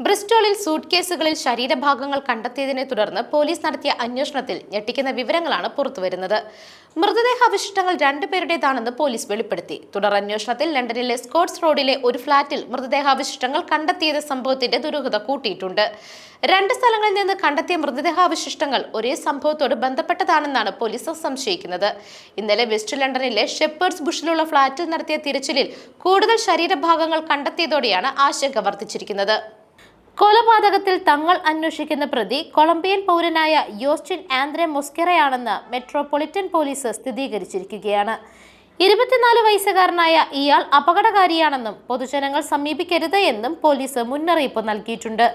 ബ്രിസ്റ്റോളിൽ suit കേസുകളിൽ ശരീരഭാഗങ്ങൾ കണ്ടെത്തിയതിനെ തുടർന്ന് പോലീസ് നടത്തിയ അന്വേഷണത്തിൽ ഞെട്ടിക്കുന്ന വിവരങ്ങളാണ് പുറത്തുവരുന്നത്. മൃതദേഹാവശിഷ്ടങ്ങൾ രണ്ടുപേരുടേതാണെന്ന് പോലീസ് വെളിപ്പെടുത്തി. തുടർ അന്വേഷണത്തിൽ ലണ്ടനിലെ സ്കോട്ട്സ് റോഡിലെ ഒരു ഫ്ളാറ്റിൽ മൃതദേഹാവശിഷ്ടങ്ങൾ കണ്ടെത്തിയത് സംഭവത്തിന്റെ ദുരൂഹത കൂട്ടിയിട്ടുണ്ട്. രണ്ട് സ്ഥലങ്ങളിൽ നിന്ന് കണ്ടെത്തിയ മൃതദേഹാവശിഷ്ടങ്ങൾ ഒരേ സംഭവത്തോട് ബന്ധപ്പെട്ടതാണെന്നാണ് പോലീസ് സംശയിക്കുന്നത്. ഇന്നലെ വെസ്റ്റ് ലണ്ടനിലെ ഷെപ്പേർഡ്സ് ബുഷിലുള്ള ഫ്ളാറ്റിൽ നടത്തിയ തിരച്ചിലിൽ കൂടുതൽ ശരീരഭാഗങ്ങൾ കണ്ടെത്തിയതോടെയാണ് ആശങ്ക വർദ്ധിച്ചിരിക്കുന്നത്. കൊലപാതകത്തിൽ തങ്ങൾ അന്വേഷിക്കുന്ന പ്രതി കൊളംബിയൻ പൗരനായ യോസ്റ്റിൻ ആന്ദ്രെ മൊസ്കെറയാണെന്ന് മെട്രോപൊളിറ്റൻ പോലീസ് സ്ഥിരീകരിച്ചിരിക്കുകയാണ്. ഇരുപത്തിനാല് വയസ്സുകാരനായ ഇയാൾ അപകടകാരിയാണെന്നും പൊതുജനങ്ങൾ സമീപിക്കരുത് എന്നും പോലീസ് മുന്നറിയിപ്പ് നൽകിയിട്ടുണ്ട്.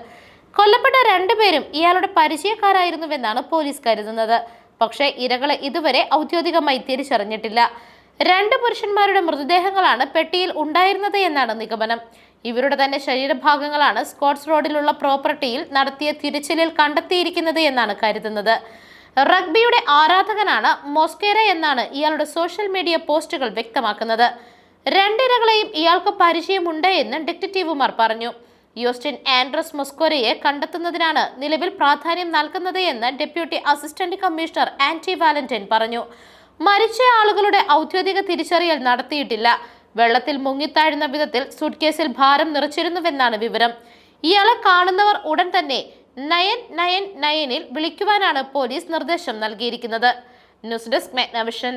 കൊല്ലപ്പെട്ട രണ്ടുപേരും ഇയാളുടെ പരിചയക്കാരായിരുന്നുവെന്നാണ് പോലീസ് കരുതുന്നത്. പക്ഷേ ഇരകളെ ഇതുവരെ ഔദ്യോഗികമായി തിരിച്ചറിഞ്ഞിട്ടില്ല. രണ്ട് പുരുഷന്മാരുടെ മൃതദേഹങ്ങളാണ് പെട്ടിയിൽ ഉണ്ടായിരുന്നത് എന്നാണ് നിഗമനം. ഇവരുടെ തന്നെ ശരീരഭാഗങ്ങളാണ് സ്കോട്ട്സ് റോഡിലുള്ള പ്രോപ്പർട്ടിയിൽ നടത്തിയ തിരച്ചിലിൽ കണ്ടെത്തിയിരിക്കുന്നത് എന്നാണ് കരുതുന്നത്. റഗ്ബിയുടെ ആരാധകനാണ് മോസ്കേര എന്നാണ് ഇയാളുടെ സോഷ്യൽ മീഡിയ പോസ്റ്റുകൾ വ്യക്തമാക്കുന്നത്. രണ്ടിരകളെയും ഇയാൾക്ക് പരിചയമുണ്ട് എന്ന് ഡിറ്റക്റ്റീവുമാർ പറഞ്ഞു. യോസ്റ്റിൻ ആൻഡ്രസ് മൊസ്കോരയെ കണ്ടെത്തുന്നതിനാണ് നിലവിൽ പ്രാധാന്യം നൽകുന്നത് എന്ന് deputy assistant commissioner Andy Valentine പറഞ്ഞു. മരിച്ച ആളുകളുടെ ഔദ്യോഗിക തിരിച്ചറിയൽ നടത്തിയിട്ടില്ല. വെള്ളത്തിൽ മുങ്ങിത്താഴുന്ന വിധത്തിൽ സൂട്ട്കേസിൽ ഭാരം നിറച്ചിരുന്നുവെന്നാണ് വിവരം. ഇയാളെ കാണുന്നവർ ഉടൻ തന്നെ നയൻ നയൻ നയനിൽ വിളിക്കുവാനാണ് പോലീസ് നിർദ്ദേശം നൽകിയിരിക്കുന്നത്. News desk മെഗ്നവിഷൻ